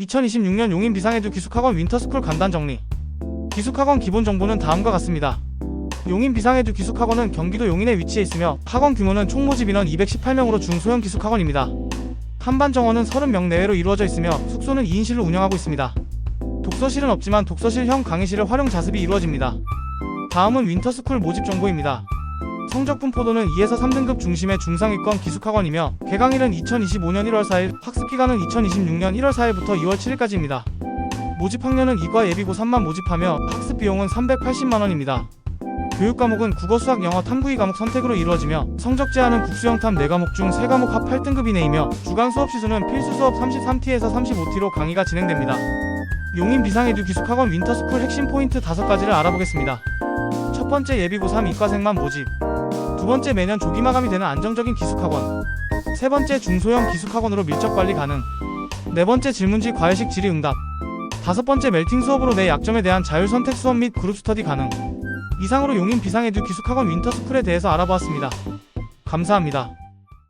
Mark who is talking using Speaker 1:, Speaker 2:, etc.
Speaker 1: 2026년 용인 비상에듀 기숙학원 윈터스쿨 간단 정리. 기숙학원 기본 정보는 다음과 같습니다. 용인 비상에듀 기숙학원은 경기도 용인에 위치해 있으며 학원 규모는 총 모집 인원 218명으로 중소형 기숙학원입니다. 한반 정원은 30명 내외로 이루어져 있으며 숙소는 2인실로 운영하고 있습니다. 독서실은 없지만 독서실형 강의실을 활용 자습이 이루어집니다. 다음은 윈터스쿨 모집 정보입니다. 성적 분 포도는 2에서 3등급 중심의 중상위권 기숙학원이며 개강일은 2025년 1월 4일, 학습 기간은 2026년 1월 4일부터 2월 7일까지입니다. 모집 학년은 이과 예비고 3만 모집하며 학습 비용은 380만 원입니다. 교육 과목은 국어, 수학, 영어, 탐구이 과목 선택으로 이루어지며 성적 제한은 국수형 탐 4과목 중 3과목 합 8등급 이내이며 주간 수업 시수는 필수 수업 33T에서 35T로 강의가 진행됩니다. 용인 비상에듀 기숙학원 윈터스쿨 핵심 포인트 5가지를 알아보겠습니다. 첫 번째 예비고 3 이과생만 모집 두 번째 매년 조기 마감이 되는 안정적인 기숙학원 세 번째 중소형 기숙학원으로 밀접 관리 가능 네 번째 질문지 과외식 질의 응답 다섯 번째 멜팅 수업으로 내 약점에 대한 자율 선택 수업 및 그룹 스터디 가능 이상으로 용인 비상에듀 기숙학원 윈터스쿨에 대해서 알아보았습니다. 감사합니다.